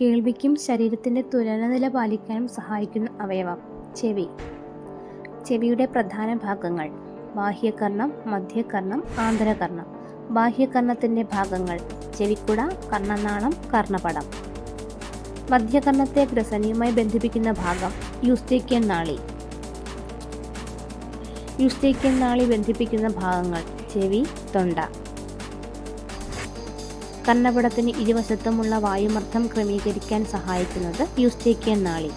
കേൾവിക്കും ശരീരത്തിന്റെ തുലനനില പാലിക്കാനും സഹായിക്കുന്ന അവയവം. ചെവി. ചെവിയുടെ പ്രധാന ഭാഗങ്ങൾ. ബാഹ്യകർണം മധ്യകർണം ആന്തരകർണം. ബാഹ്യകർണത്തിന്റെ ഭാഗങ്ങൾ. ചെവിക്കുട കർണനാളം കർണപടം. മധ്യകർണത്തെ ഗ്രസനിയുമായി ബന്ധിപ്പിക്കുന്ന ഭാഗം യുസ്തേക്യൻ നാളി. യുസ്തേക്യൻ നാളി ബന്ധിപ്പിക്കുന്ന ഭാഗങ്ങൾ ചെവി തൊണ്ട. കർണപടത്തിന് ഇരുവശത്തുമുള്ള വായുമർദ്ദം ക്രമീകരിക്കാൻ സഹായിക്കുന്നത് യൂസ്റ്റേക്കിയൻ നാളി.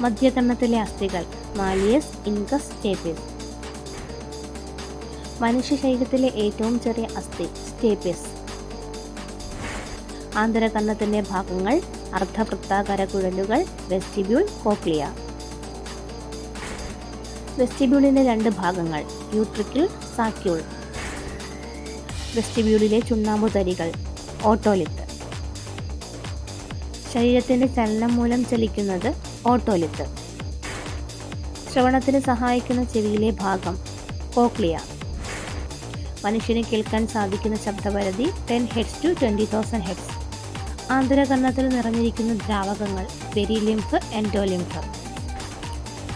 മധ്യകർണത്തിലെ അസ്ഥികൾ മാലിയസ് ഇൻകസ് സ്റ്റേപ്പിസ് മനുഷ്യ ശരീരത്തിലെ ഏറ്റവും ചെറിയ അസ്ഥി സ്റ്റേപ്പിസ് ആന്തരകർണത്തിന്റെ ഭാഗങ്ങൾ അർദ്ധവൃത്താകാര കുഴലുകൾ വെസ്റ്റിബ്യൂൾ കോക്ലിയ. വെസ്റ്റിബ്യൂളിന്റെ രണ്ട് ഭാഗങ്ങൾ യൂട്രിക്കിൾ സാക്യൂൾ. വെസ്റ്റിബ്യൂളിലെ ചുണ്ണാമ്പു തരികൾ ഓട്ടോലിത്ത്. ശരീരത്തിന്റെ ചലനം മൂലം ചലിക്കുന്നത് ഓട്ടോലിത്ത്. ശ്രവണത്തിന് സഹായിക്കുന്ന ചെവിയിലെ ഭാഗം കോക്ലിയ. മനുഷ്യന് കേൾക്കാൻ സാധിക്കുന്ന ശബ്ദപരിധി ten hertz to twenty thousand hertz. ആന്തരകർണത്തിൽ നിറഞ്ഞിരിക്കുന്ന ദ്രാവകങ്ങൾ പെരിലിംഫ് എൻഡോലിംഫ്.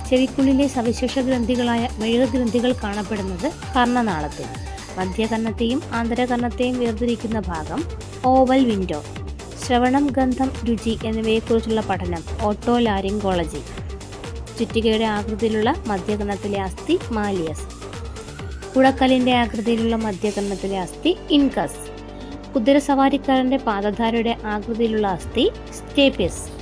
ചെവിക്കുള്ളിലെ സവിശേഷ ഗ്രന്ഥികളായ മെഴുക ഗ്രന്ഥികൾ കാണപ്പെടുന്നത് കർണനാളത്തിൽ. മധ്യകർണത്തെയും ആന്തരകർണത്തെയും വേർതിരിക്കുന്ന ഭാഗം ഓവൽ വിൻഡോ. ശ്രവണം ഗന്ധം രുചി എന്നിവയെക്കുറിച്ചുള്ള പഠനം ഓട്ടോ ലാരിങ്കോളജി ചുറ്റികയുടെ ആകൃതിയിലുള്ള മധ്യകർണത്തിലെ അസ്ഥി മാലിയസ്. കുടക്കലിന്റെ ആകൃതിയിലുള്ള മധ്യകർണത്തിലെ അസ്ഥി ഇൻകസ്. കുതിരസവാരിക്കാരന്റെ പാദധാരയുടെ ആകൃതിയിലുള്ള അസ്ഥി സ്റ്റേപ്പിയസ്.